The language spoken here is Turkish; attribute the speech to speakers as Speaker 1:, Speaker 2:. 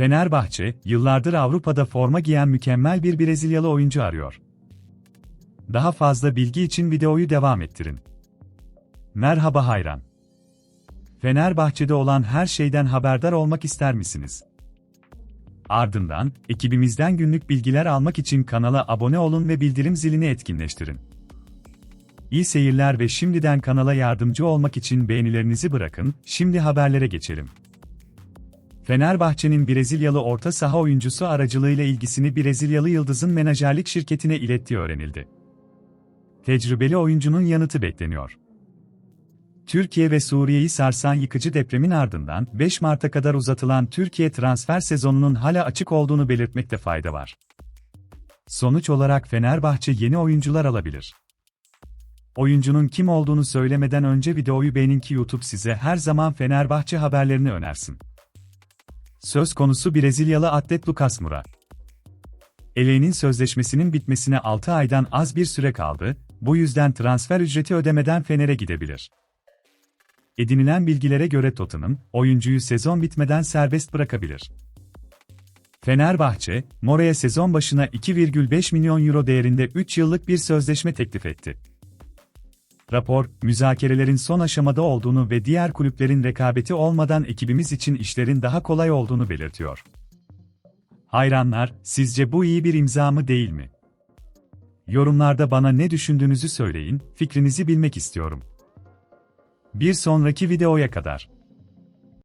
Speaker 1: Fenerbahçe, yıllardır Avrupa'da forma giyen mükemmel bir Brezilyalı oyuncu arıyor. Daha fazla bilgi için videoyu devam ettirin. Merhaba hayran. Fenerbahçe'de olan her şeyden haberdar olmak ister misiniz? Ardından, ekibimizden günlük bilgiler almak için kanala abone olun ve bildirim zilini etkinleştirin. İyi seyirler ve şimdiden kanala yardımcı olmak için beğenilerinizi bırakın, şimdi haberlere geçelim. Fenerbahçe'nin Brezilyalı orta saha oyuncusu aracılığıyla ilgisini Brezilyalı Yıldız'ın menajerlik şirketine ilettiği öğrenildi. Tecrübeli oyuncunun yanıtı bekleniyor. Türkiye ve Suriye'yi sarsan yıkıcı depremin ardından 5 Mart'a kadar uzatılan Türkiye transfer sezonunun hala açık olduğunu belirtmekte fayda var. Sonuç olarak Fenerbahçe yeni oyuncular alabilir. Oyuncunun kim olduğunu söylemeden önce videoyu beğenin ki YouTube size her zaman Fenerbahçe haberlerini önersin. Söz konusu Brezilyalı atlet Lucas Moura. Eleğinin sözleşmesinin bitmesine 6 aydan az bir süre kaldı, bu yüzden transfer ücreti ödemeden Fener'e gidebilir. Edinilen bilgilere göre Tottenham, oyuncuyu sezon bitmeden serbest bırakabilir. Fenerbahçe, Mora'ya sezon başına 2,5 milyon euro değerinde 3 yıllık bir sözleşme teklif etti. Rapor, müzakerelerin son aşamada olduğunu ve diğer kulüplerin rekabeti olmadan ekibimiz için işlerin daha kolay olduğunu belirtiyor. Hayranlar, sizce bu iyi bir imza mı değil mi? Yorumlarda bana ne düşündüğünüzü söyleyin, fikrinizi bilmek istiyorum. Bir sonraki videoya kadar.